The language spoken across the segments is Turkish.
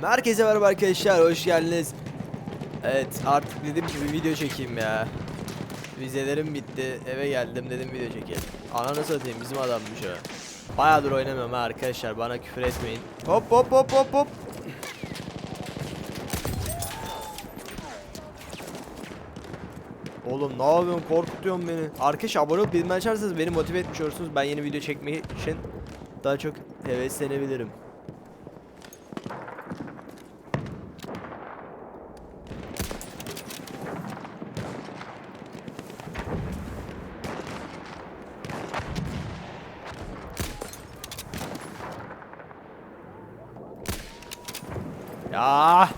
Herkese merhaba arkadaşlar, hoş geldiniz. Evet, artık dedim ki bir video çekeyim ya. Vizelerim bitti, eve geldim dedim video çekeyim. Ananı satayım, bizim adammış o. Bayağıdır oynamıyorum ha arkadaşlar, bana küfür etmeyin. Hop hop hop hop hop. Oğlum ne yapıyorsun korkutuyorsun beni. Arkadaşlar abone olup bildirim açarsanız beni motive etmiş olursunuz. Ben yeni video çekmek için daha çok heveslenebilirim. Ya.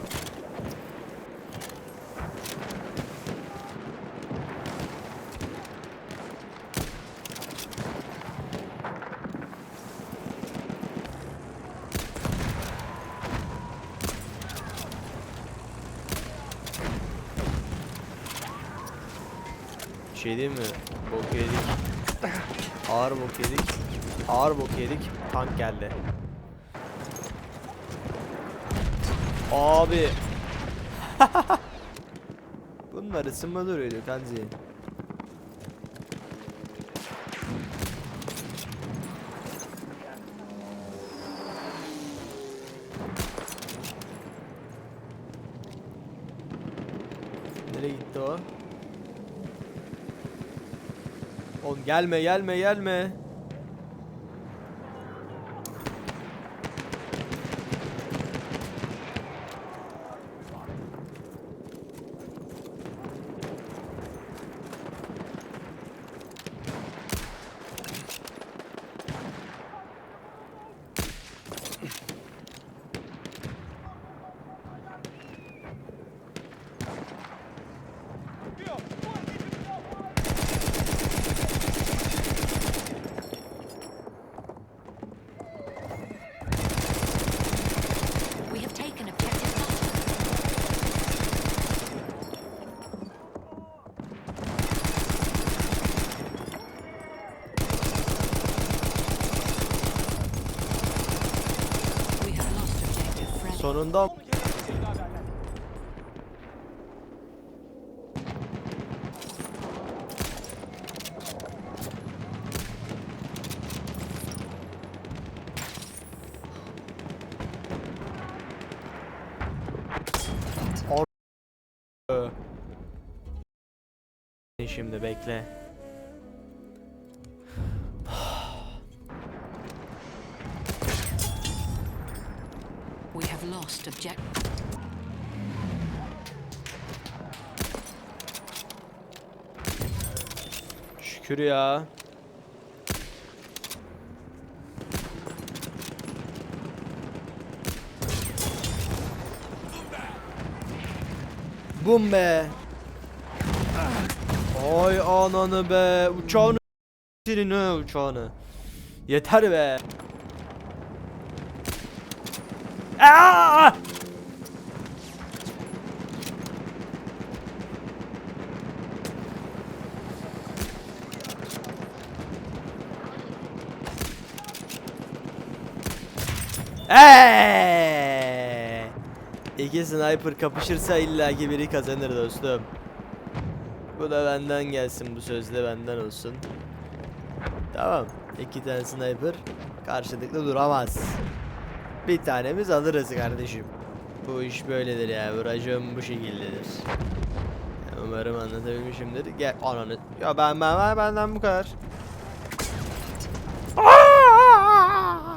Şey diyeyim mi? Bok yedik. Ağır bok yedik. Ağır bok yedik. Tank geldi. Abi. Bunlar ısınma duruyordu kanzi. Nereye gitti o? Oğlum gelme gelme gelme. Sonunda Ar- Şimdi bekle. We have lost object. Şükür ya. Bum be. Ay ananı be. Uçağını senin ha uçağını. Yeter be. Aa! Eee! İki sniper kapışırsa illaki biri kazanır dostum. Bu da benden gelsin bu sözde benden olsun. Tamam. İki tane sniper karşılıklı duramaz. Bir tanemiz alırız kardeşim. Bu iş böyledir ya. Bu racon bu şekildedir. Umarım anlatabilmişimdir. Gel ananı. Ya ben ben ben benden bu kadar. Aa!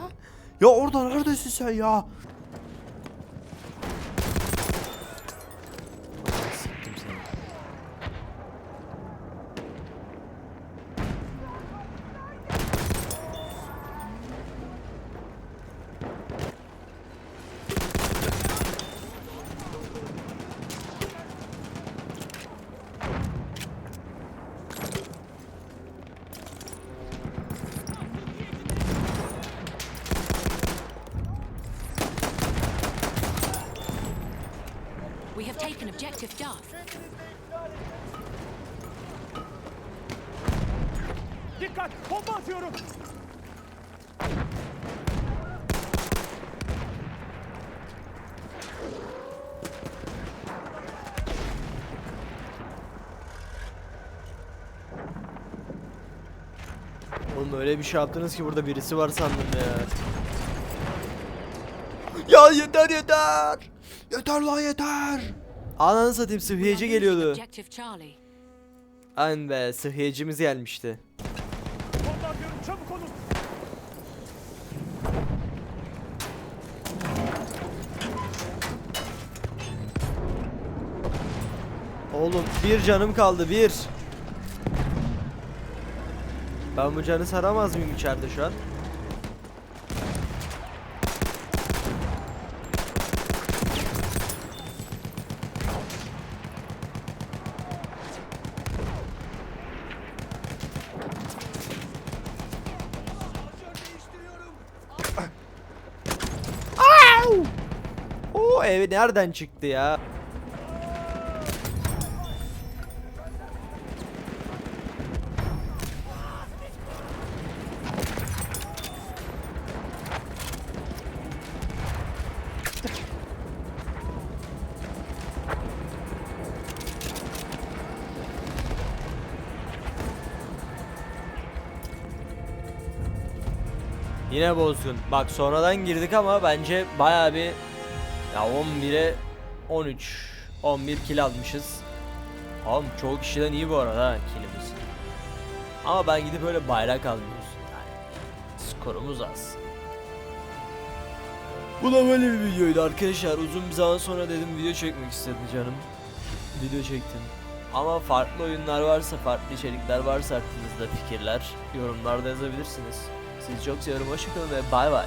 Ya orada neredesin sen ya? taken objective Dot. Dikkat! Bomba atıyorum! Oğlum öyle bir şey yaptınız ki burada birisi var sandım ya. Ya yeter yeter! Yeter lan yeter! Ananı satayım sıhhiyeci geliyordu. Aynen be sıhhiyecimiz gelmişti. Oğlum bir canım kaldı bir. Ben bu canı saramaz mıyım içeride şu an? O ev nereden çıktı ya? Yine bozgun. Bak sonradan girdik ama bence bayağı bir ya 11'e 13 11 kill almışız. Oğlum çoğu kişiden iyi bu arada ha killimiz. Ama ben gidip öyle bayrak almıyoruz. Yani skorumuz az. Bu da böyle bir videoydu arkadaşlar. Uzun bir zaman sonra dedim video çekmek istedim canım. Video çektim. Ama farklı oyunlar varsa, farklı içerikler varsa aklınızda fikirler yorumlarda yazabilirsiniz. Sizi çok seviyorum. Hoşçakalın ve bay bay.